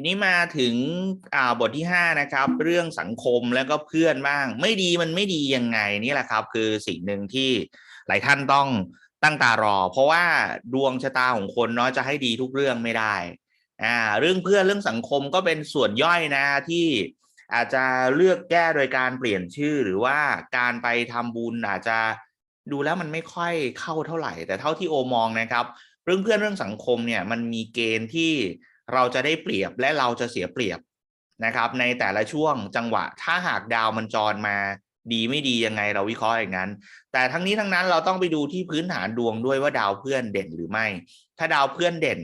ทีนี้มาถึงอ่าบทที่ห้านะครับ เรื่องสังคมแล้วก็เพื่อนบ้าง ไม่ดีมันไม่ดียังไงนี่แหละครับ คือสิ่งหนึ่งที่หลายท่านต้องตั้งตารอ เพราะว่าดวงชะตาของคนเนาะจะให้ดีทุกเรื่องไม่ได้อ่าเรื่องเพื่อนเรื่องสังคมก็เป็นส่วนย่อยนะที่อาจจะเลือกแก้โดยการเปลี่ยนชื่อหรือว่าการไปทำบุญอาจจะดูแล้วมันไม่ค่อยเข้าเท่าไหร่ แต่เท่าที่โอมองนะครับ เรื่องเพื่อนเรื่องสังคมเนี่ยมันมีเกณฑ์ที่ เราจะได้เปรียบและเราจะเสียเปรียบนะครับ ในแต่ละช่วงจังหวะ ถ้าหากดาวมันจรมาดีไม่ดียังไงเราวิเคราะห์อย่างนั้น แต่ทั้งนี้ทั้งนั้นเราต้องไปดูที่พื้นฐานดวงด้วยว่าดาวเพื่อนเด่นหรือไม่ ถ้าดาวเพื่อนเด่น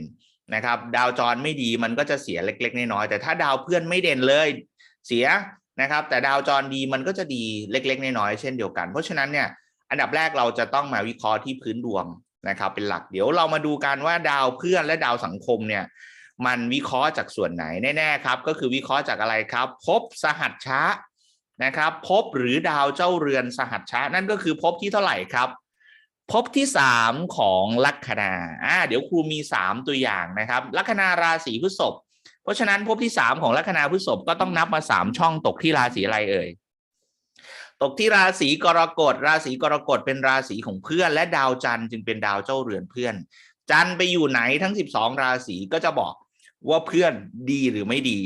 นะครับ ดาวจรไม่ดีมันก็จะเสียเล็ก ๆ น้อยๆแต่ถ้าดาวเพื่อนไม่เด่นเลยเสียนะครับ แต่ดาวจรดีมันก็จะดีเล็ก ๆ น้อยๆเช่นเดียวกัน เพราะฉะนั้นเนี่ยอันดับแรกเราจะต้องมาวิเคราะห์ที่พื้นดวงนะครับ เป็นหลักเดี๋ยวเรามาดูกันว่าดาวเพื่อนและดาวสังคมเนี่ย มันวิเคราะห์จากส่วนไหนแน่ๆครับ ก็คือวิเคราะห์จากอะไรครับภพสหัชชะนะครับภพหรือดาวเจ้าเรือนสหัชชะนั่นก็คือภพที่เท่าไหร่ครับภพที่สามของลัคนาอ่าเดี๋ยวครูมีสามตัวอย่างนะครับ ลัคนาราศีพฤษภเพราะฉะนั้นภพที่สามของลัคนาพฤษภก็ต้องนับมาสามช่องตกที่ราศีอะไรเอ่ยตกที่ราศีกรกฎ ราศีกรกฎเป็นราศีของเพื่อน และดาวจันทร์จึงเป็นดาวเจ้าเรือนเพื่อน จันทร์ไปอยู่ไหนทั้ง 12 ราศีก็จะบอก ว่าเพื่อนดีหรือไม่ดี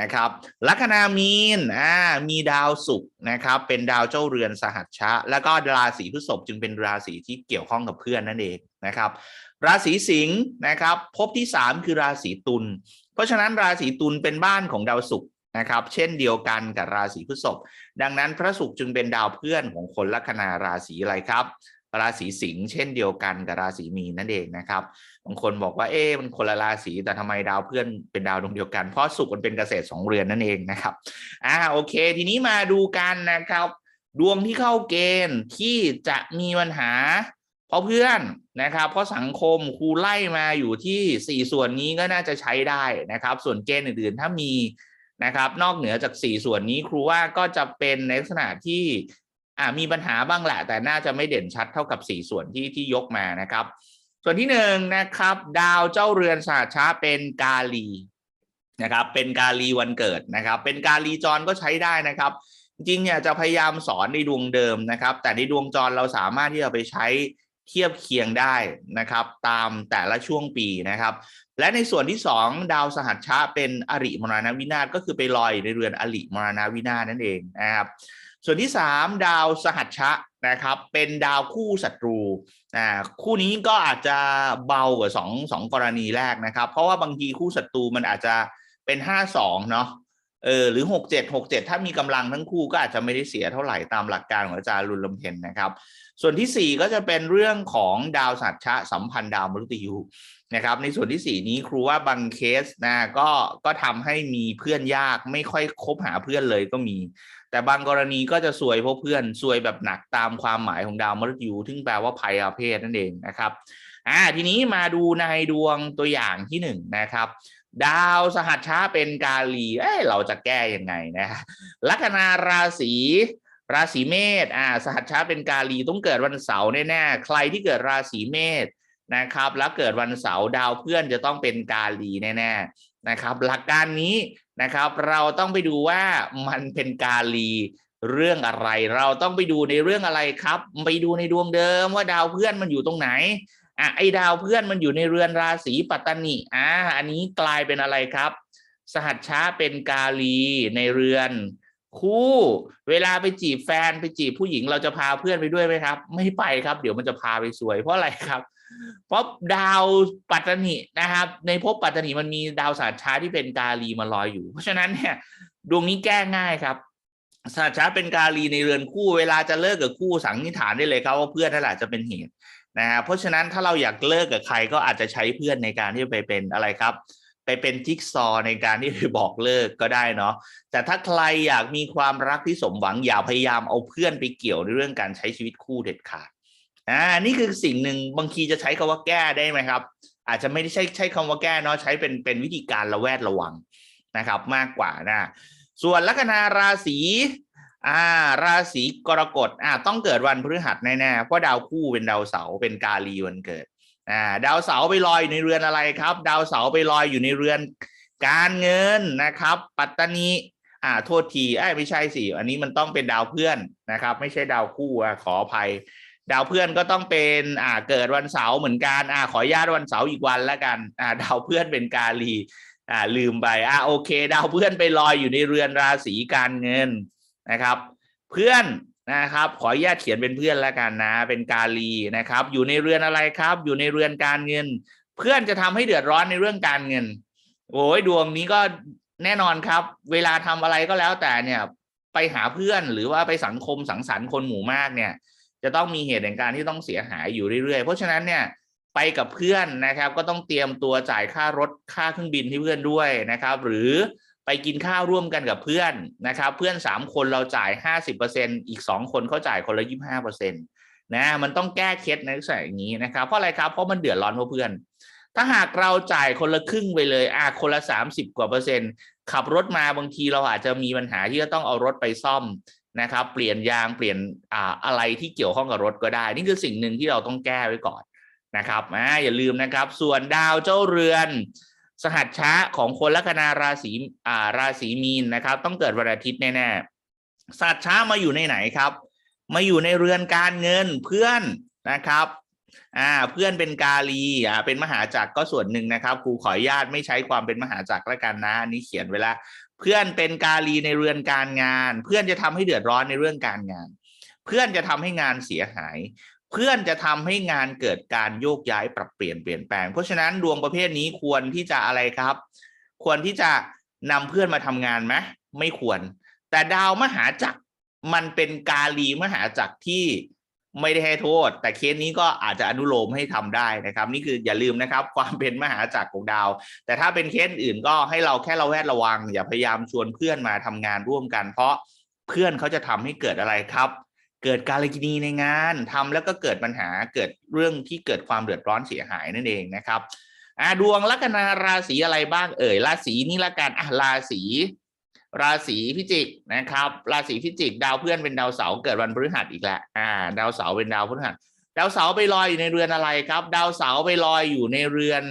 นะครับลัคนามีนอ่ามีดาวศุกร์นะครับเป็นดาวเจ้าเรือนสหัชชะ แล้วก็ราศีพฤษภจึงเป็นราศีที่เกี่ยวข้องกับเพื่อนนั่นเองนะครับ ราศีสิงห์นะครับภพที่สามคือราศีตุลเพราะฉะนั้นราศีตุลเป็นบ้านของดาวศุกร์นะครับเช่นเดียวกันกับราศีพฤษภดังนั้นพระศุกร์จึงเป็นดาวเพื่อนของคนลัคนาราศีอะไรครับ ราศีสิงห์เช่นเดียวกันกับราศีมีนนั่นเองนะครับบางคนบอกว่าเอ๊ะมันคนละราศีแต่ทำไมดาวเพื่อนเป็นดาวดวงเดียวกันเพราะศุกมันเป็นเกษตรสองเรือนนั่นเองนะครับอ่าโอเค ทีนี้มาดูกันนะครับดวงที่เข้าเกณฑ์ที่จะมีปัญหา เพราะเพื่อนนะครับ เพราะสังคมครูไล่มาอยู่ที่สี่ส่วนนี้ก็น่าจะใช้ได้นะครับ ส่วนเกณฑ์อื่นๆ ถ้ามีนะครับ นอกเหนือจากสี่ส่วนนี้ครูว่าก็จะเป็นในลักษณะที่ อ่ามีปัญหาบ้างแหละ แต่น่าจะไม่เด่นชัดเท่ากับสี่ส่วนที่ที่ยกมานะครับ ส่วนที่หนึ่งนะครับ ดาวเจ้าเรือนสาช้าเป็นกาลีนะครับ เป็นกาลีวันเกิดนะครับ เป็นกาลีจรก็ใช้ได้นะครับ จริงเนี่ยจะพยายามสอนในดวงเดิมนะครับ แต่ในดวงจรเราสามารถที่จะไปใช้เทียบเคียงได้นะครับ ตามแต่ละช่วงปีนะครับ และในส่วนที่สองดาวสหัชชะเป็นอริมรณวินาศก็คือไปลอยในเรือนอริมรณวินาศนั่นเองนะครับ ส่วนที่สามดาวสหัชชะนะครับ เป็นดาวคู่ศัตรูอ่าคู่นี้ก็อาจจะเบากว่าสองสองกรณีแรกนะครับ เพราะว่าบางทีคู่ศัตรูมันอาจจะเป็นห้าสองเนาะเออหรือหกเจ็ดหกเจ็ดถ้ามีกำลังทั้งคู่ก็อาจจะไม่ได้เสียเท่าไหร่ตามหลักการของอาจารย์รุนลำเพนนะครับ ส่วนที่สี่ก็จะเป็นเรื่องของดาวสัตชะสัมพันธ์ดาวมฤตยูนะครับในส่วนที่สี่นี้ครูว่าบางเคสนะก็ก็ทำให้มีเพื่อนยากไม่ค่อยคบหาเพื่อนเลยก็มี แต่บางกรณีก็จะซวยเพราะเพื่อนซวยแบบหนักตามความหมายของดาวมฤตยูซึ่งแปลว่าภัยอาเพศนั่นเองนะครับอ่าทีนี้มาดูในดวงตัวอย่างที่หนึ่งนะครับดาวสหัชชะเป็นกาลี เอ้เราจะแก้ยังไงนะลัคนาราศีราศีเมษอ่าสหัชชะเป็นกาลีต้องเกิดวันเสาร์แน่ๆใครที่เกิดราศีเมษนะครับ แล้วเกิดวันเสาร์ดาวเพื่อนจะต้องเป็นกาลีแน่ๆนะครับ หลักการนี้ นะครับ เราต้องไปดูว่ามันเป็นกาลีเรื่องอะไร เราต้องไปดูในเรื่องอะไรครับ ไปดูในดวงเดิมว่าดาวเพื่อนมันอยู่ตรงไหนอะไอ้ดาวเพื่อนมันอยู่ในเรือนราศีปัตตานีอ่าอันนี้กลายเป็นอะไรครับ สหัชชะเป็นกาลีในเรือน คู่ เวลาไปจีบแฟนไปจีบผู้หญิงเราจะพาเพื่อนไปด้วยไหมครับ ไม่ไปครับ เดี๋ยวมันจะพาไปสวยเพราะอะไรครับ เพราะดาวปัตตานีนะครับ ในภพปัตตานีมันมีดาวสหัชชะที่เป็นกาลีมาลอยอยู่ เพราะฉะนั้นเนี่ยดวงนี้แก้ง่ายครับสหัชชะเป็นกาลีในเรือนคู่เวลาจะเลิกกับคู่สันนิฐานได้เลยครับว่าเพื่อนนั่นแหละจะเป็นเหตุนะฮะเพราะฉะนั้นถ้าเราอยากเลิกกับใครก็อาจจะใช้เพื่อนในการที่ไปเป็นอะไรครับ ไปเป็นจิ๊กซอว์ในการที่ไปบอกเลิกก็ได้เนาะแต่ถ้าใครอยากมีความรักที่สมหวังอย่าพยายามเอาเพื่อนไปเกี่ยวในเรื่องการใช้ชีวิตคู่เด็ดขาด อ่านี่คือสิ่งหนึ่งบางทีจะใช้คำว่าแก้ได้ไหมครับ อาจจะไม่ได้ใช้ใช้คำว่าแก้เนาะใช้เป็นเป็นวิธีการระแวดระวังนะครับ มากกว่านะส่วนลัคนาราศีอ่าราศีกรกฎอ่าต้องเกิดวันพฤหัสแน่ๆเพราะดาวคู่เป็นดาวเสาร์เป็นกาลีวันเกิดอ่าดาวเสาร์ไปลอยอยู่ในเรือนอะไรครับ ดาวเสาร์ไปลอยอยู่ในเรือน การเงินนะครับ ปัตตานีอ่าโทษทีไอ้ไม่ใช่สิอันนี้มันต้องเป็นดาวเพื่อนนะครับ ไม่ใช่ดาวคู่อะขออภัย ดาวเพื่อนก็ต้องเป็นอ่าเกิดวันเสาร์เหมือนกันอ่าขอญาตวันเสาร์อีกวันแล้วกันอ่าดาวเพื่อนเป็นกาลีอ่าลืมไปอ่าโอเค ดาวเพื่อนไปลอยอยู่ในเรือนราศีการเงินนะครับ เพื่อนนะครับ ขอญาตเขียนเป็นเพื่อนแล้วกันนะ เป็นกาลีนะครับ อยู่ในเรือนอะไรครับ อยู่ในเรือนการเงิน เพื่อนจะทำให้เดือดร้อนในเรื่องการเงินโอ้ยดวงนี้ก็แน่นอนครับ เวลาทำอะไรก็แล้วแต่เนี่ย ไปหาเพื่อนหรือว่าไปสังคมสังสรรค์คนหมู่มากเนี่ย จะต้องมีเหตุแห่งการที่ต้องเสียหายอยู่เรื่อยๆ เพราะฉะนั้นเนี่ยไปกับเพื่อนนะครับ ก็ต้องเตรียมตัวจ่ายค่ารถค่าเครื่องบินให้เพื่อนด้วยนะครับ หรือไปกินข้าวร่วมกันกับเพื่อนนะครับ เพื่อนสามคนเราจ่ายห้าสิบเปอร์เซ็นอีกสองคนเขาจ่ายคนละยี่ห้าเปอร์เซ็นตนะมันต้องแก้เคล็ดในลักษณะอย่างนี้นะครับ เพราะอะไรครับเพราะมันเดือดร้อนเพราะเพื่อน ถ้าหากเราจ่ายคนละครึ่งไปเลยอะคนละสามสิบกว่าเปอร์เซ็นต์ขับรถมาบางทีเราอาจจะมีปัญหาที่จะต้องเอารถไปซ่อม นะครับ เปลี่ยนยางเปลี่ยนอ่าอะไรที่เกี่ยวข้องกับรถก็ได้ นี่คือสิ่งหนึ่งที่เราต้องแก้ไว้ก่อนนะครับอ่าอย่าลืมนะครับ ส่วนดาวเจ้าเรือน สหัชชะของคนลัคนาราศีอ่าราศีมีนนะครับ ต้องเกิดวันอาทิตย์แน่ๆสหัชชะมาอยู่ในไหนครับ มาอยู่ในเรือนการเงินเพื่อนนะครับอ่าเพื่อนเป็นกาลีอ่าเป็นมหาจักรก็ส่วนหนึ่งนะครับครูขออนุญาตไม่ใช้ความเป็นมหาจักรแล้วกันนะอันนี้เขียนไว้ล้ว เพื่อนเป็นกาลีในเรือนการงาน เพื่อนจะทำให้เดือดร้อนในเรื่องการงาน เพื่อนจะทำให้งานเสียหาย เพื่อนจะทำให้งานเกิดการโยกย้ายปรับเปลี่ยนเปลี่ยนแปลง เพราะฉะนั้นดวงประเภทนี้ควรที่จะอะไรครับ ควรที่จะนำเพื่อนมาทำงานไหมไม่ควร แต่ดาวมหาจักรมันเป็นกาลีมหาจักรที่ ไม่ได้ให้โทษ แต่เคสนี้ก็อาจจะอนุโลมให้ทำได้นะครับ นี่คืออย่าลืมนะครับ ความเป็นมหาจักรของดาว แต่ถ้าเป็นเคสอื่นก็ให้เราแค่เราแวดระวัง อย่าพยายามชวนเพื่อนมาทำงานร่วมกัน เพราะเพื่อนเขาจะทำให้เกิดอะไรครับ เกิดการกินีในงานทำแล้วก็เกิดปัญหาเกิดเรื่องที่เกิดความเดือดร้อนเสียหายนั่นเองนะครับอ่าดวงลัคนาราศีอะไรบ้างเอ่ยราศีนี่ละกันอะราศี ราศีพิจิกนะครับ ราศีพิจิก ดาวเพื่อนเป็นดาวเสาร์เกิดวันพฤหัสอีกแล้วอ่า ดาวเสาร์เป็นดาวพฤหัสดาวเสาร์ไปลอยอยู่ในเรือนอะไรครับ ดาวเสาร์ไปลอยอยู่ในเรือน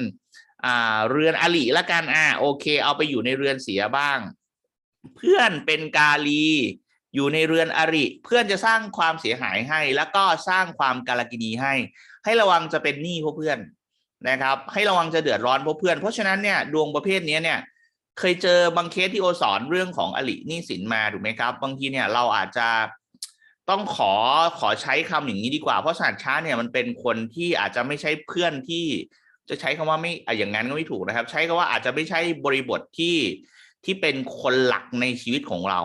อ่าเรือนอลิละกันอ่าโอเค เอาไปอยู่ในเรือนเสียบ้าง เพื่อนเป็นกาลี อยู่ในเรือนอริ เพื่อนจะสร้างความเสียหายให้ แล้วก็สร้างความกาลกินีให้ ให้ระวังจะเป็นหนี้เพราะเพื่อนนะครับ ให้ระวังจะเดือดร้อนเพราะเพื่อน เพราะฉะนั้นเนี่ยดวงประเภทนี้เนี่ย เคยเจอบางเคสที่โอสอนเรื่องของอลินี้สินมาถูกไหมครับ บางทีเนี่ยเราอาจจะต้องขอขอใช้คำอย่างนี้ดีกว่า เพราะสารช้าเนี่ยมันเป็นคนที่อาจจะไม่ใช่เพื่อนที่จะใช้คำว่าไม่อะอย่างนั้นก็ไม่ถูกนะครับ ใช้คำว่าอาจจะไม่ใช่บริบทที่ที่เป็นคนหลักในชีวิตของเรา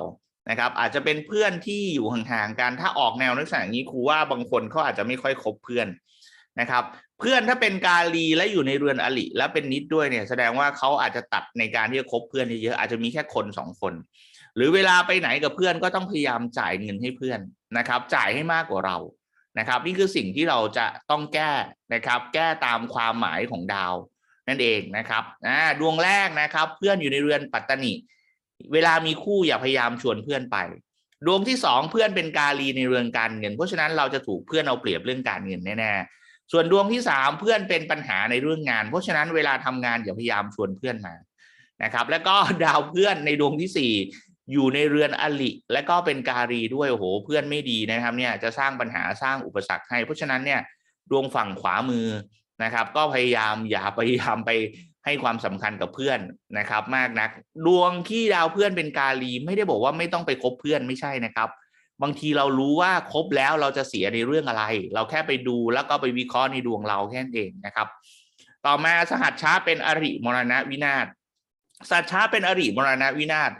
นะครับ อาจจะเป็นเพื่อนที่อยู่ห่างๆกันถ้าออกแนวลักษณะอย่างนี้ครูว่าบางคนเขาอาจจะไม่ค่อยคบเพื่อนนะครับ เพื่อนถ้าเป็นกาลีและอยู่ในเรือนอลิและเป็นนิดด้วยเนี่ย แสดงว่าเขาอาจจะตัดในการที่จะคบเพื่อนเยอะๆอาจจะมีแค่คนสองคน หรือเวลาไปไหนกับเพื่อนก็ต้องพยายามจ่ายเงินให้เพื่อนนะครับ จ่ายให้มากกว่าเรานะครับ นี่คือสิ่งที่เราจะต้องแก้นะครับ แก้ตามความหมายของดาวนั่นเองนะครับอ่าดวงแรกนะครับ เพื่อนอยู่ในเรือนปัตตานีเวลามีคู่อย่าพยายามชวนเพื่อนไป ดวงที่สองเพื่อนเป็นกาลีในเรือนการเงิน เพราะฉะนั้นเราจะถูกเพื่อนเอาเปรียบเรื่องการเงินแน่ๆ ส่วนดวงที่สามเพื่อนเป็นปัญหาในเรื่องงาน เพราะฉะนั้นเวลาทำงานอย่าพยายามชวนเพื่อนมานะครับ แล้วก็ดาวเพื่อนในดวงที่สี่อยู่ในเรือนอลิและก็เป็นการีด้วยโอ้โหเพื่อนไม่ดีนะครับ เนี่ยจะสร้างปัญหาสร้างอุปสรรคให้ เพราะฉะนั้นเนี่ยดวงฝั่งขวามือนะครับ ก็พยายามอย่าพยายามไปให้ความสำคัญกับเพื่อนนะครับ มากนัก ดวงที่ดาวเพื่อนเป็นกาลีไม่ได้บอกว่าไม่ต้องไปคบเพื่อนไม่ใช่นะครับ บางทีเรารู้ว่าครบแล้วเราจะเสียในเรื่องอะไร เราแค่ไปดูแล้วก็ไปวิเคราะห์ในดวงเราแค่นั้นเองนะครับ ต่อมาสหัสช้าเป็นอริมรณะวินาศสหัสช้าเป็นอริมรณะวินาศ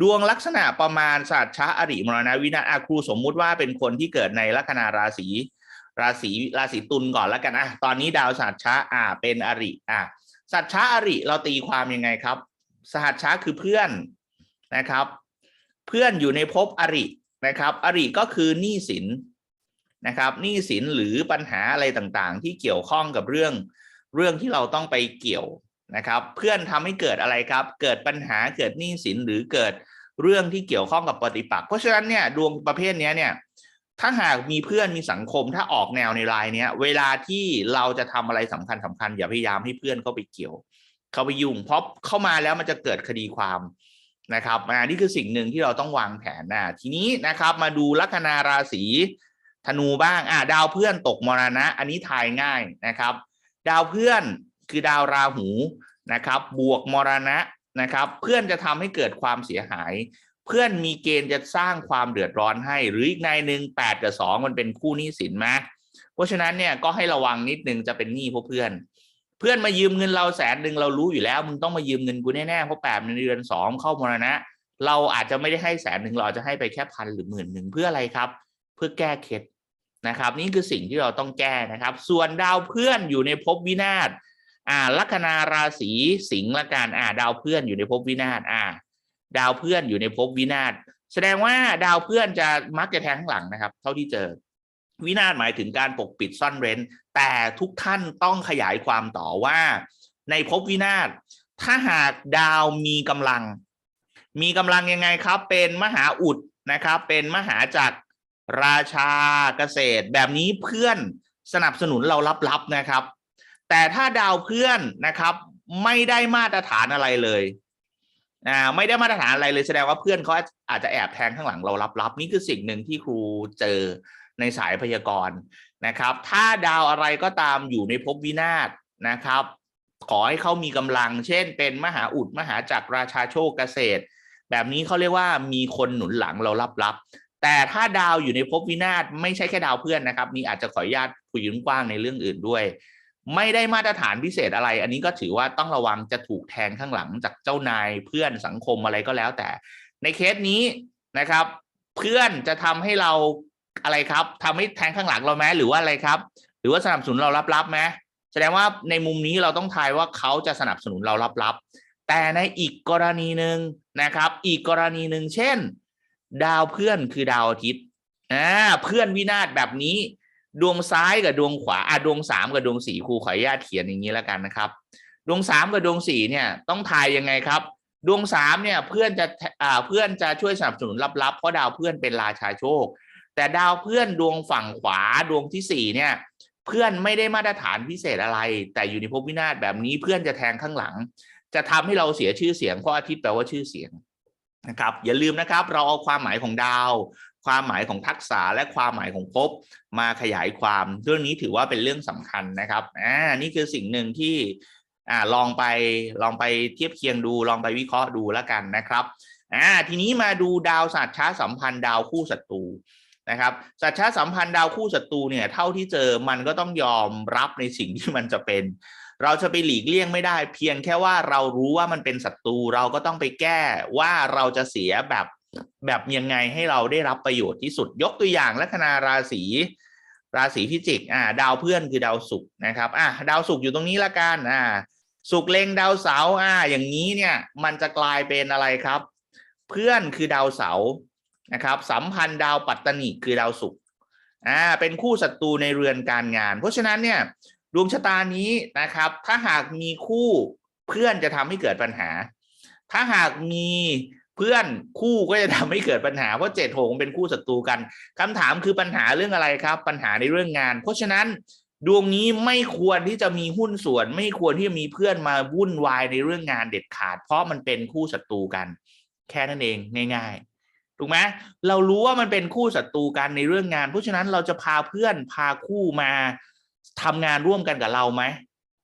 ดวงลักษณะประมาณสหัสช้าอริมรณะวินาศอาครูสมมุติว่าเป็นคนที่เกิดในลัคนาราศีราศีราศีตุลก่อนแล้วกันอะตอนนี้ดาวสหัสช้าอ่าเป็นอริอะสหัสช้าอริเราตีความยังไงครับ สหัสช้าคือเพื่อนนะครับ เพื่อนอยู่ในภพอริ นะครับอริก็คือหนี้สินนะครับหนี้สินหรือปัญหาอะไรต่างๆ ที่เกี่ยวข้องกับเรื่องเรื่องที่เราต้องไปเกี่ยวนะครับ เพื่อนทำให้เกิดอะไรครับ เกิดปัญหาเกิดหนี้สินหรือเกิดเรื่องที่เกี่ยวข้องกับปฏิปักษ์เพราะฉะนั้นเนี่ยดวงประเภทนี้เนี่ยถ้าหากมีเพื่อนมีสังคมถ้าออกแนวในรายเนี้ยเวลาที่เราจะทำอะไรสำคัญสำคัญอย่าพยายามให้เพื่อนเข้าไปเกี่ยว เข้าไปยุ่งเพราะเข้ามาแล้วมันจะเกิดคดีความ นะครับอ่านี่คือสิ่งหนึ่งที่เราต้องวางแผนนะทีนี้นะครับมาดูลัคนาราศีธนูบ้างอ่าดาวเพื่อนตกมรณะ อันนี้ทายง่ายนะครับ ดาวเพื่อนคือดาวราหูนะครับ บวกมรณะนะครับ เพื่อนจะทำให้เกิดความเสียหาย เพื่อนมีเกณฑ์จะสร้างความเดือดร้อนให้ หรืออีกในหนึ่งแปดกับสองมันเป็นคู่หนี้สินไหมเพราะฉะนั้นเนี่ยก็ให้ระวังนิดนึงจะเป็นหนี้พราะเพื่อน เพื่อนมายืมเงินเราแสนหนึ่งเรารู้อยู่แล้ว มึงต้องมายืมเงินกูแน่ๆเพราะแปดในเดือนสองเข้ามรณะ เราอาจจะไม่ได้ให้แสนหนึ่งเราจจะให้ไปแค่พันหรือหมื่นหนึ่งเพื่ออะไรครับ เพื่อแก้เคล็ดนะครับ นี่คือสิ่งที่เราต้องแก้นะครับ ส่วนดาวเพื่อนอยู่ในภพวินาศอ่าลัคนาราศีสิงห์ละกันอ่า ดาวเพื่อนอยู่ในภพวินาศอ่า ดาวเพื่อนอยู่ในภพวินาศแสดงว่าดาวเพื่อนจะมักจะแทงข้างหลังนะครับ เท่าที่เจอ วินาศหมายถึงการปกปิดซ่อนเร้น แต่ทุกท่านต้องขยายความต่อว่า ในภพวินาศถ้าหากดาวมีกำลัง มีกำลังยังไงครับ เป็นมหาอุดนะครับ เป็นมหาจักรราชาเกษตร แบบนี้เพื่อนสนับสนุนเราลับๆนะครับ แต่ถ้าดาวเพื่อนนะครับ ไม่ได้มาตรฐานอะไรเลยอ่าไม่ได้มาตรฐานอะไรเลยแสดงว่าเพื่อนเขาอาจจะแอบแทงข้างหลังเราลับๆนี่คือสิ่งหนึ่งที่ครูเจอ ในสายพยากรณ์นะครับ ถ้าดาวอะไรก็ตามอยู่ในภพวินาศนะครับ ขอให้เขามีกำลัง เช่น เป็นมหาอุดมหาจักรราชาโชคเกษตร แบบนี้เขาเรียกว่ามีคนหนุนหลังเราลับๆแต่ถ้าดาวอยู่ในภพวินาศไม่ใช่แค่ดาวเพื่อนนะครับนี่อาจจะขออนุญาตคุยกว้างในเรื่องอื่นด้วยไม่ได้มาตรฐานพิเศษอะไร อันนี้ก็ถือว่าต้องระวังจะถูกแทงข้างหลังจากเจ้านายเพื่อนสังคมอะไรก็แล้วแต่ ในเคสนี้นะครับ เพื่อนจะทำให้เรา อะไรครับทำให้แทงข้างหลังเราไหมหรือว่าอะไรครับ หรือว่าสนับสนุนเราลับๆไหมแสดงว่าในมุมนี้เราต้องทายว่าเขาจะสนับสนุนเราลับๆแต่ในอีกกรณีหนึ่งนะครับ อีกกรณีหนึ่งเช่น ดาวเพื่อนคือดาวอาทิตย์อ่าเพื่อนวินาศแบบนี้ ดวงซ้ายกับดวงขวาอะดวงสามกับดวงสี่ครูขออนุญาตเขียนอย่างนี้แล้วกันนะครับ ดวงสามกับดวงสี่เนี่ยต้องทายยังไงครับดวงสามเนี่ยเพื่อนจะอ่าเพื่อนจะช่วยสนับสนุนลับๆเพราะดาวเพื่อนเป็นราชาโชค แต่ดาวเพื่อนดวงฝั่งขวาดวงที่สี่เนี่ย เพื่อนไม่ได้มาตรฐานพิเศษอะไร แต่อยู่ในภพวินาศแบบนี้เพื่อนจะแทงข้างหลัง จะทำให้เราเสียชื่อเสียงเพราะอาทิตย์แปลว่าชื่อเสียงนะครับอย่าลืมนะครับ เราเอาความหมายของดาว ความหมายของทักษะและความหมายของภพมาขยายความเรื่องนี้ถือว่าเป็นเรื่องสำคัญนะครับอ่านี่คือสิ่งหนึ่งที่อ่าลองไปลองไปเทียบเคียงดู ลองไปวิเคราะห์ดูแล้วกันนะครับอ่าทีนี้มาดูดาวศาสตว์ช้าสัมพันธ์ดาวคู่ศัตรู นะครับสัตว์ช้าสัมพันธ์ดาวคู่ศัตรูเนี่ยเท่าที่เจอมันก็ต้องยอมรับในสิ่งที่มันจะเป็น เราจะไปหลีกเลี่ยงไม่ได้ เพียงแค่ว่าเรารู้ว่ามันเป็นศัตรูเราก็ต้องไปแก้ว่าเราจะเสียแบบแบบยังไงให้เราได้รับประโยชน์ที่สุดยกตัวอย่างลัคนาราศีราศีพิจิกอ่าดาวเพื่อนคือดาวศุกร์นะครับอ่าดาวศุกร์อยู่ตรงนี้ละกันอ่าศุกร์เล็งดาวเสาร์อ่าอย่างนี้เนี่ยมันจะกลายเป็นอะไรครับ เพื่อนคือดาวเสาร์ นะครับสัมพันธ์ดาวปัตตนิคือดาวศุกร์อ่าเป็นคู่ศัตรูในเรือนการงาน เพราะฉะนั้นเนี่ยดวงชะตานี้นะครับ ถ้าหากมีคู่เพื่อนจะทำให้เกิดปัญหา ถ้าหากมีเพื่อนคู่ก็จะทำให้เกิดปัญหาเพราะเจ็ดหงเป็นคู่ศัตรูกันคำถามคือปัญหาเรื่องอะไรครับ ปัญหาในเรื่องงาน เพราะฉะนั้นดวงนี้ไม่ควรที่จะมีหุ้นส่วน ไม่ควรที่จะมีเพื่อนมาวุ่นวายในเรื่องงานเด็ดขาด เพราะมันเป็นคู่ศัตรูกัน แค่นั้นเองง่าย ๆ ถูกไหมเรารู้ว่ามันเป็นคู่ศัตรูกันในเรื่องงาน เพราะฉะนั้นเราจะพาเพื่อนพาคู่มาทำงานร่วมกันกับเราไหม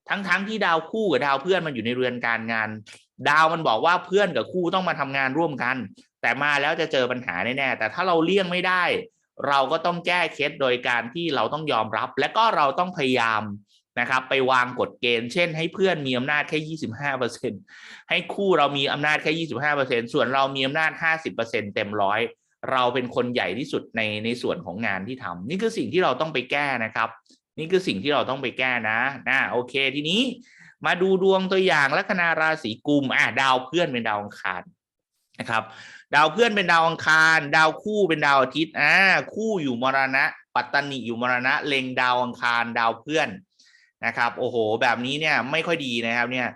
ทั้งๆทที่ดาวคู่กับดาวเพื่อนมันอยู่ในเรือนการงาน ดาวมันบอกว่าเพื่อนกับคู่ต้องมาทำงานร่วมกัน แต่มาแล้วจะเจอปัญหาแน่ๆแต่ถ้าเราเลี่ยงไม่ได้ เราก็ต้องแก้เคล็ดโดยการที่เราต้องยอมรับ และก็เราต้องพยายาม นะครับไปวางกฎเกณฑ์เช่น ให้เพื่อนมีอำนาจแค่ยี่สิบห้าเปอร์เซ็นให้คู่เรามีอำนาจแค่ยี่สิบห้าเปอร์เซ็นส่วนเรามีอำนาจห้าสิบเปอร์เซ็นเต็มร้อยเราเป็นคนใหญ่ที่สุดในในส่วนของงานที่ทำนี่คือสิ่งที่เราต้องไปแก้นะครับ นี่คือสิ่งที่เราต้องไปแก้นะนะโอเคทีนี้ มาดูดวงตัวอย่างลัคนาราศีกุมอ่าดาวเพื่อนเป็นดาวอังคารนะครับ ดาวเพื่อนเป็นดาวอังคาร ดาวคู่เป็นดาวอาทิตย์อ่าคู่อยู่มรณะ ปัตตานิอยู่มรณะเล็งดาวอังคาร ดาวเพื่อน นะครับโอ้โห แบบนี้เนี่ยไม่ค่อยดีนะครับเนี่ย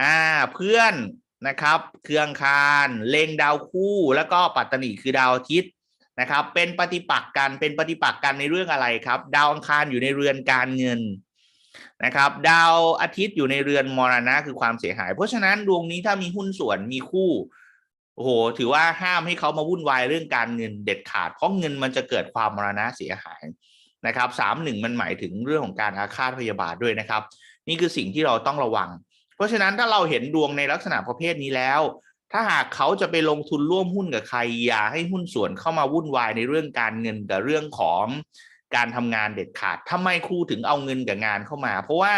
อ่าเพื่อนนะครับเครืออังคารเลงดาวคู่แล้วก็ปัตตนิคือดาวอาทิตย์นะครับ เป็นปฏิปักษ์กันเป็นปฏิปักษ์กันในเรื่องอะไรครับ ดาวอังคารอยู่ในเรือนการเงินนะครับ ดาวอาทิตย์อยู่ในเรือนมรณะคือความเสียหาย เพราะฉะนั้นดวงนี้ถ้ามีหุ้นส่วนมีคู่โอ้โหถือว่าห้ามให้เขามาวุ่นวายเรื่องการเงินเด็ดขาด เพราะเงินมันจะเกิดความมรณะเสียหาย นะครับสามหนึ่งมันหมายถึงเรื่องของการอาฆาตพยาบาทด้วยนะครับ นี่คือสิ่งที่เราต้องระวัง เพราะฉะนั้นถ้าเราเห็นดวงในลักษณะประเภทนี้แล้ว ถ้าหากเขาจะไปลงทุนร่วมหุ้นกับใครอย่าให้หุ้นส่วนเข้ามาวุ่นวายในเรื่องการเงินกับเรื่องของการทำงานเด็ดขาดทำไมครูถึงเอาเงินกับงานเข้ามา เพราะว่า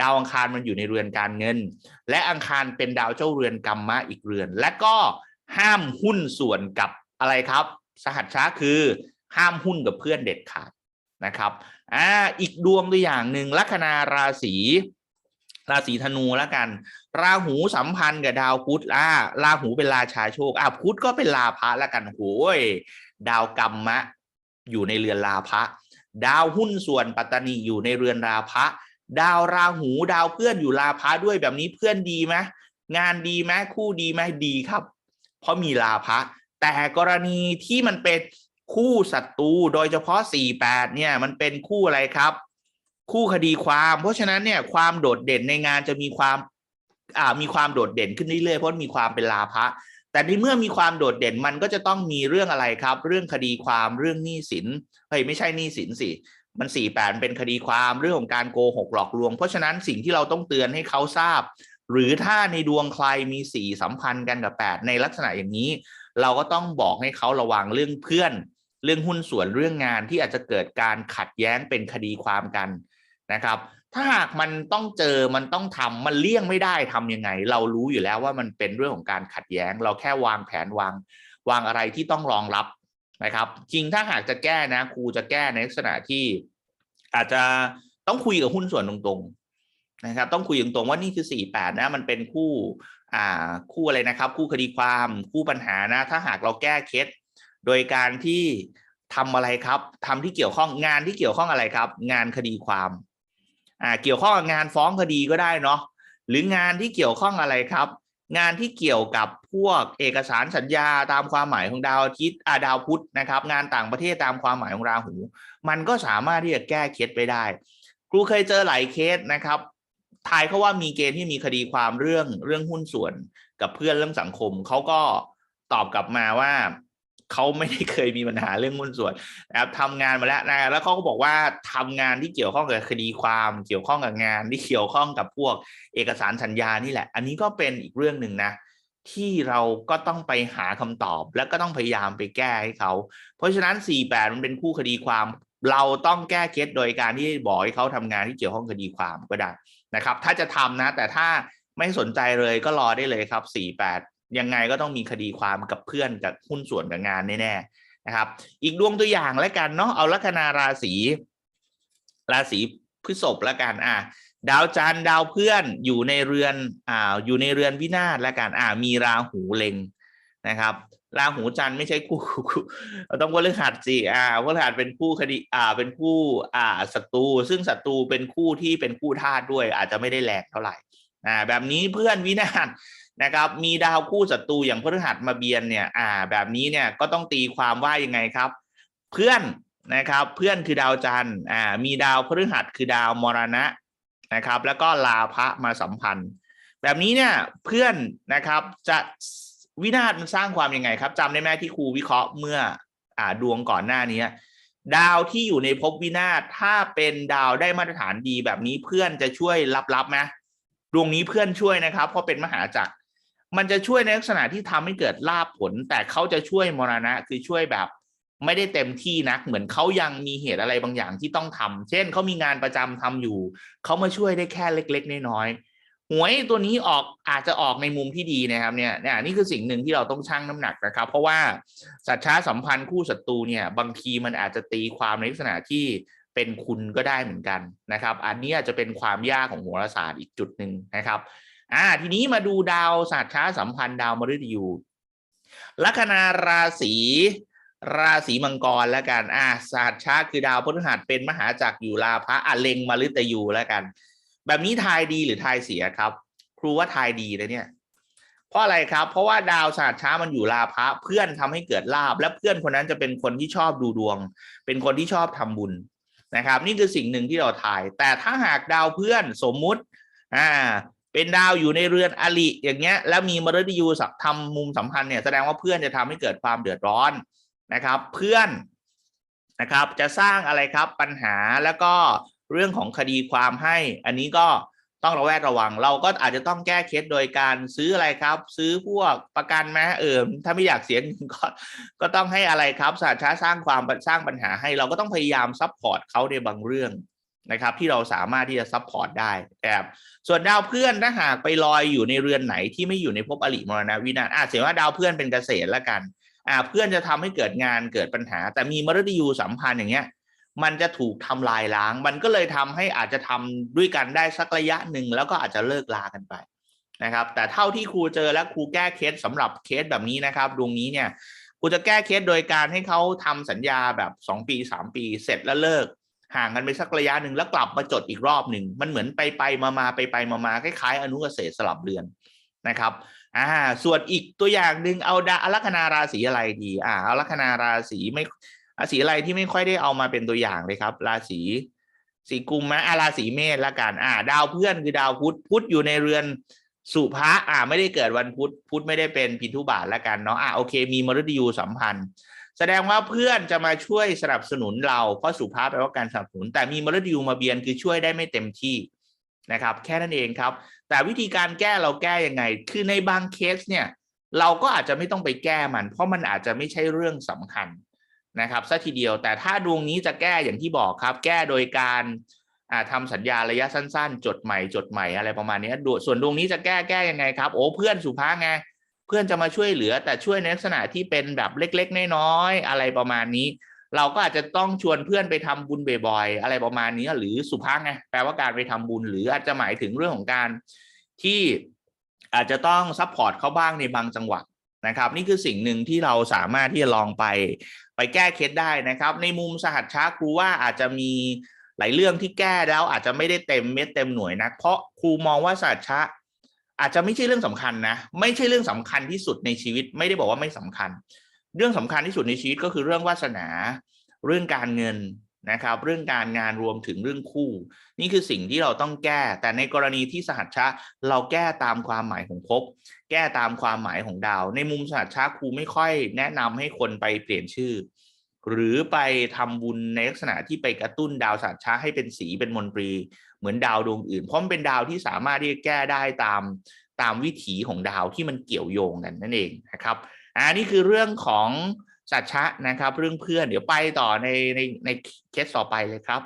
ดาวอังคารมันอยู่ในเรือนการเงิน และอังคารเป็นดาวเจ้าเรือนกรรมะอีกเรือน และก็ห้ามหุ้นส่วนกับอะไรครับ สหัชชาคือห้ามหุ้นกับเพื่อนเด็ดขาด นะครับอ่าอีกดวงตัวอย่างหนึ่งลัคนาราศีราศีธนูแล้วกัน ราหูสัมพันธ์กับดาวพุธอ่าราหูเป็นราชาโชคอ่าพุธก็เป็นลาภะแล้วกันโอ้ยดาวกรรมะ อยู่ในเรือนลาภะดาวหุ้นส่วนปัตตานีอยู่ในเรือนราภะดาวราหูดาวเพื่อนอยู่ลาภะด้วยแบบนี้เพื่อนดีไหมงานดีไหมคู่ดีไหมดีครับ เพราะมีลาภะแต่กรณีที่มันเป็น คู่ศัตรูโดยเฉพาะ 48 เนี่ย มันเป็นคู่อะไรครับ คู่คดีความ เพราะฉะนั้นเนี่ยความโดดเด่นในงานจะมีความอ่ามีความโดดเด่นขึ้นเรื่อยๆเพราะมีความเป็นลาภะแต่ในเมื่อมีความโดดเด่นมันก็จะต้องมีเรื่องอะไรครับ เรื่องคดีความเรื่องหนี้สินเฮ้ยไม่ใช่หนี้สินสิมันสี่แปดเป็นคดีความเรื่องของการโกหกหลอกลวง เพราะฉะนั้นสิ่งที่เราต้องเตือนให้เขาทราบ หรือถ้าในดวงใครมีสี่สัมพันธ์กันกับแปดในลักษณะอย่างนี้ เราก็ต้องบอกให้เขาระวังเรื่องเพื่อน เรื่องหุ้นส่วนเรื่องงานที่อาจจะเกิดการขัดแย้งเป็นคดีความกันนะครับ ถ้าหากมันต้องเจอมันต้องทำมันเลี่ยงไม่ได้ทำยังไง เรารู้อยู่แล้วว่ามันเป็นเรื่องของการขัดแย้ง เราแค่วางแผนวาง วางอะไรที่ต้องรองรับนะครับ จริงถ้าหากจะแก้นะครูจะแก้ในลักษณะที่ อาจจะต้องคุยกับหุ้นส่วนตรงๆนะครับ ต้องคุยตรงๆว่านี่คือสี่แปดนะมันเป็นคู่อ่าคู่อะไรนะครับ คู่คดีความคู่ปัญหานะ ถ้าหากเราแก้เคส โดยการที่ทำอะไรครับทำที่เกี่ยวข้องงานที่เกี่ยวข้องอะไรครับ งานคดีความอ่าเกี่ยวข้องกับงานฟ้องคดีก็ได้เนาะหรืองานที่เกี่ยวข้องอะไรครับ งานที่เกี่ยวกับพวกเอกสารสัญญาตามความหมายของดาวอาทิตย์อ่าดาวพุธนะครับ งานต่างประเทศตามความหมายของราหู มันก็สามารถที่จะแก้เคสไปได้ ครูเคยเจอหลายเคสนะครับทายเขาว่ามีเกณฑ์ที่มีคดีความเรื่องเรื่องหุ้นส่วนกับเพื่อนเรื่องสังคมเขาก็ตอบกลับมาว่า เขาไม่ได้เคยมีปัญหาเรื่องหุ้นส่วนนะครับทำงานมาแล้วนะแล้วเขาก็บอกว่าทำงานที่เกี่ยวข้องกับคดีความ เกี่ยวข้องกับงานที่เกี่ยวข้องกับพวกเอกสารสัญญานี่แหละ อันนี้ก็เป็นอีกเรื่องหนึ่งนะ ที่เราก็ต้องไปหาคำตอบ แล้วก็ต้องพยายามไปแก้ให้เขา เพราะฉะนั้น 48 มันเป็นคู่คดีความ เราต้องแก้เคสโดยการที่บอกให้เขาทำงานที่เกี่ยวข้องคดีความก็ได้นะครับ ถ้าจะทำนะ แต่ถ้าไม่สนใจเลยก็รอได้เลยครับ 48 ยังไงก็ต้องมีคดีความกับเพื่อนกับหุ้นส่วนกับงานแน่ๆนะครับ อีกดวงตัวอย่างแล้วกันเนาะเอาลัคนาราศีราศีพฤษภแล้วกันอะดาวจันทร์ดาวเพื่อนอยู่ในเรือนอ่าอยู่ในเรือนวินาศแล้วกันอ่ามีราหูเล็งนะครับราหูจันทร์ไม่ใช่คู่ต้องว่าเรื่องหัดสิอ่าว่าหัดเป็นคู่คดีอ่าเป็นคู่อ่าศัตรูซึ่งศัตรูเป็นคู่ที่เป็นคู่ธาตุด้วย อาจจะไม่ได้แรงเท่าไหร่อ่าแบบนี้เพื่อนวินาศ นะครับมีดาวคู่ศัตรูอย่างพฤหัสมาเบียนเนี่ยอ่าแบบนี้เนี่ยก็ต้องตีความว่ายังไงครับ เพื่อนนะครับเพื่อนคือดาวจันทร์อ่ามีดาวพฤหัสคือดาวมรณะนะครับ แล้วก็ลาภะมาสัมพันธ์ แบบนี้เนี่ยเพื่อนนะครับจะวินาศมันสร้างความยังไงครับจำได้ไหมที่ครูวิเคราะห์เมื่ออ่าดวงก่อนหน้านี้ดาวที่อยู่ในภพวินาศถ้าเป็นดาวได้มาตรฐานดีแบบนี้เพื่อนจะช่วยรับๆไหมดวงนี้เพื่อนช่วยนะครับ เพราะเป็นมหาจักร มันจะช่วยในลักษณะที่ทำให้เกิดลาภผล แต่เขาจะช่วยมรณะคือช่วยแบบไม่ได้เต็มที่นัก เหมือนเขายังมีเหตุอะไรบางอย่างที่ต้องทำเช่นเขามีงานประจำทำอยู่ เขามาช่วยได้แค่เล็ก ๆ น้อยๆหวยตัวนี้ออกอาจจะออกในมุมที่ดีนะครับเนี่ยเนี่ยนี่คือสิ่งหนึ่งที่เราต้องชั่งน้ำหนักนะครับ เพราะว่าสัตช้าสัมพันธ์คู่ศัตรูเนี่ย บางทีมันอาจจะตีความในลักษณะที่เป็นคุณก็ได้เหมือนกันนะครับ อันนี้อาจจะเป็นความยากของโหราศาสตร์อีกจุดหนึ่งนะครับ อ่า ทีนี้มาดูดาวศาสตร์ช้าสัมพันธ์ดาวมฤตยูลัคนาราศีราศีมังกรแล้วกัน อ่าศาสตร์ช้าคือดาวพฤหัสเป็นมหาจักรอยู่ลาภะอะเลงมฤตยูแล้วกัน แบบนี้ทายดีหรือทายเสียครับ ครูว่าทายดีนะเนี่ย เพราะอะไรครับ เพราะว่าดาวศาสตร์ช้ามันอยู่ลาภะเพื่อนทำให้เกิดลาบ และเพื่อนคนนั้นจะเป็นคนที่ชอบดูดวง เป็นคนที่ชอบทำบุญนะครับ นี่คือสิ่งหนึ่งที่เราถ่าย แต่ถ้าหากดาวเพื่อนสมมุติ อ่า เป็นดาวอยู่ในเรือนอริอย่างเงี้ย แล้วมีมฤตยูสับทำมุมสัมพันธ์เนี่ยแสดงว่าเพื่อนจะทำให้เกิดความเดือดร้อนนะครับ เพื่อนนะครับ จะสร้างอะไรครับปัญหาแล้วก็เรื่องของคดีความให้ อันนี้ก็ต้องระแวดระวัง เราก็อาจจะต้องแก้เคสโดยการซื้ออะไรครับ ซื้อพวกประกันไหมเออถ้าไม่อยากเสียเงินก็ก็ต้องให้อะไรครับสาช้าสร้างความสร้างปัญหาให้ เราก็ต้องพยายามซัพพอร์ตเขาในบางเรื่อง นะครับที่เราสามารถที่จะซัพพอร์ตได้แบบส่วนดาวเพื่อนถ้าหากไปลอยอยู่ในเรือนไหนที่ไม่อยู่ในภพอริมรณะวินาศอาจเสียว่าดาวเพื่อนเป็นเกษตรละกันอ่าเพื่อนจะทำให้เกิดงานเกิดปัญหา แต่มีมฤตยูสัมพันธ์อย่างเงี้ยมันจะถูกทำลายล้าง มันก็เลยทำให้อาจจะทำด้วยกันได้สักระยะหนึ่งแล้วก็อาจจะเลิกลากันไปนะครับ แต่เท่าที่ครูเจอและครูแก้เคสสำหรับเคสแบบนี้นะครับดวงนี้เนี่ยครูจะแก้เคสโดยการให้เขาทำสัญญาแบบสองปีสามปีเสร็จแล้วเลิก ห่างกันไปสักระยะหนึ่งแล้วกลับมาจดอีกรอบหนึ่งมันเหมือนไปไปมามาไปไปมามาคล้ายๆ อนุเกษตรสลับเรือนนะครับอ่าส่วนอีกตัวอย่างหนึ่งเอาดาลัคนาราศีอะไรดีอ่าเอาลัคนาราศีไม่ราศีอะไรที่ไม่ค่อยได้เอามาเป็นตัวอย่างเลยครับ ราศีสีกุมไหมอาราศีเมษละกันอ่า ดาวเพื่อนคือดาวพุธพุธอยู่ในเรือนสุภะอ่า ไม่ได้เกิดวันพุธพุธไม่ได้เป็นพินทุบาทละกันเนาะอ่าโอเค มีมฤตยูสัมพันธ์ แสดงว่าเพื่อนจะมาช่วยสนับสนุนเราเพราะสุภาพแปลว่าการสนับสนุน แต่มีมฤตยูมาเบียนคือช่วยได้ไม่เต็มที่นะครับ แค่นั้นเองครับ แต่วิธีการแก้เราแก้ยังไง คือในบางเคสเนี่ย เราก็อาจจะไม่ต้องไปแก้มัน เพราะมันอาจจะไม่ใช่เรื่องสำคัญนะครับซะทีเดียวแต่ถ้าดวงนี้จะแก้อย่างที่บอกครับ แก้โดยการอ่าทำสัญญาระยะสั้น ๆ จดใหม่จดใหม่อะไรประมาณนี้ส่วนดวงนี้จะแก้แก้ยังไงครับ โอ้เพื่อนสุภาพไง เพื่อนจะมาช่วยเหลือแต่ช่วยในลักษณะที่เป็นแบบเล็ก ๆ น้อยๆอะไรประมาณนี้ เราก็อาจจะต้องชวนเพื่อนไปทำบุญบ่อยๆอะไรประมาณนี้หรือสุภาพไงแปลว่าการไปทำบุญหรืออาจจะหมายถึงเรื่องของการที่อาจจะต้องซัพพอร์ตเขาบ้างในบางจังหวะนะครับ นี่คือสิ่งหนึ่งที่เราสามารถที่จะลองไปไปแก้เคสได้นะครับ ในมุมสหัสช้าครูว่าอาจจะมีหลายเรื่องที่แก้แล้วอาจจะไม่ได้เต็มเม็ดเต็มหน่วยนะเพราะครูมองว่าสหัสช้า อาจจะไม่ใช่เรื่องสำคัญนะ ไม่ใช่เรื่องสำคัญที่สุดในชีวิต ไม่ได้บอกว่าไม่สำคัญ เรื่องสำคัญที่สุดในชีวิตก็คือเรื่องวาสนา เรื่องการเงินนะครับ เรื่องการงานรวมถึงเรื่องคู่ นี่คือสิ่งที่เราต้องแก้ แต่ในกรณีที่สหัสชะเราแก้ตามความหมายของภพแก้ตามความหมายของดาว ในมุมสหัสชะครูไม่ค่อยแนะนำให้คนไปเปลี่ยนชื่อ หรือไปทำบุญในลักษณะที่ไปกระตุ้นดาวสหัสชะให้เป็นสีเป็นมนตรี เหมือนดาวดวงอื่น เพราะมันเป็นดาวที่สามารถที่จะแก้ได้ตามตามวิถีของดาวที่มันเกี่ยวโยงกันนั่นเองนะครับอ่านี่คือเรื่องของสัจชะนะครับ เรื่องเพื่อนเดี๋ยวไปต่อในในในเคสต่อไปเลยครับ